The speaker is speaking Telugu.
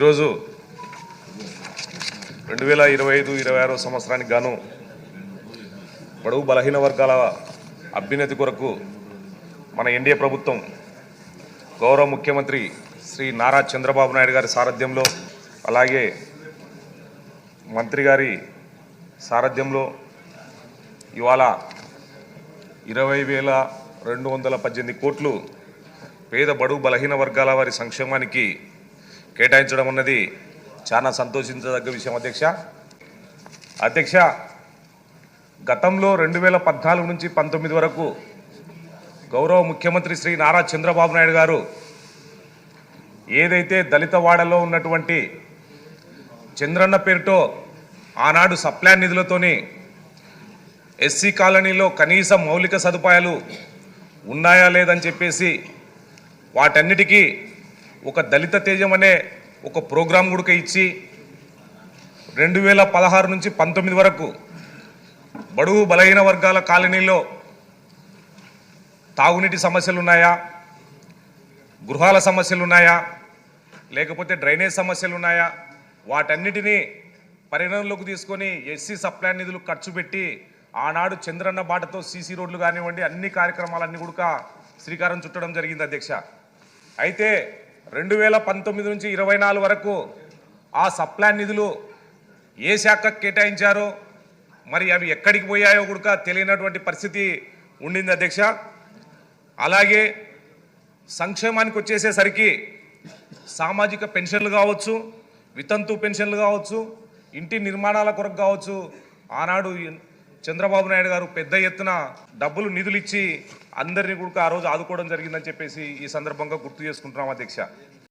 ఈరోజు రెండు వేల ఇరవై ఐదు ఇరవై ఆరో సంవత్సరానికి గాను బడుగు బలహీన వర్గాల అభ్యున్నతి కొరకు మన ఎన్డీఏ ప్రభుత్వం గౌరవ ముఖ్యమంత్రి శ్రీ నారా చంద్రబాబు నాయుడు గారి సారథ్యంలో అలాగే మంత్రి గారి సారథ్యంలో ఇవాళ ఇరవై వేల రెండు వందల పద్దెనిమిది కోట్లు పేద బడుగు బలహీన వర్గాల వారి సంక్షేమానికి కేటాయించడం అన్నది చాలా సంతోషించదగ్గ విషయం అధ్యక్ష. అధ్యక్ష గతంలో రెండు వేల పద్నాలుగు నుంచి పంతొమ్మిది వరకు గౌరవ ముఖ్యమంత్రి శ్రీ నారా చంద్రబాబు నాయుడు గారు ఏదైతే దళిత వాడలో ఉన్నటువంటి చంద్రన్న పేరుతో ఆనాడు సప్లాన్ నిధులతోని ఎస్సీ కాలనీలో కనీస మౌలిక సదుపాయాలు ఉన్నాయా లేదని చెప్పేసి వాటన్నిటికీ ఒక దళిత తేజం అనే ఒక ప్రోగ్రాం కూడా ఇచ్చి రెండు వేల పదహారు నుంచి పంతొమ్మిది వరకు బడుగు బలహీన వర్గాల కాలనీలో తాగునీటి సమస్యలు ఉన్నాయా గృహాల సమస్యలు ఉన్నాయా లేకపోతే డ్రైనేజ్ సమస్యలు ఉన్నాయా వాటన్నిటినీ పరిగణనలోకి తీసుకొని ఎస్సీ సప్లాన్ నిధులు ఖర్చు పెట్టి ఆనాడు చంద్రన్న బాటతో సీసీ రోడ్లు కానివ్వండి అన్ని కార్యక్రమాలన్నీ కూడా శ్రీకారం చుట్టడం జరిగింది అధ్యక్ష. అయితే రెండు వేల పంతొమ్మిది నుంచి ఇరవై నాలుగు వరకు ఆ సప్లాన్ నిధులు ఏ శాఖకు కేటాయించారో మరి అవి ఎక్కడికి పోయాయో కూడా తెలియనటువంటి పరిస్థితి ఉండింది అధ్యక్ష. అలాగే సంక్షేమానికి వచ్చేసేసరికి సామాజిక పెన్షన్లు కావచ్చు వితంతు పెన్షన్లు కావచ్చు ఇంటి నిర్మాణాల కొరకు కావచ్చు ఆనాడు చంద్రబాబు నాయుడు గారు పెద్ద ఎత్తున డబ్బులు నిధులు ఇచ్చి అందరినీ కూడా ఆ రోజు ఆదుకోవడం జరిగిందని చెప్పేసి ఈ సందర్భంగా గుర్తు చేసుకుంటున్నాం అధ్యక్ష.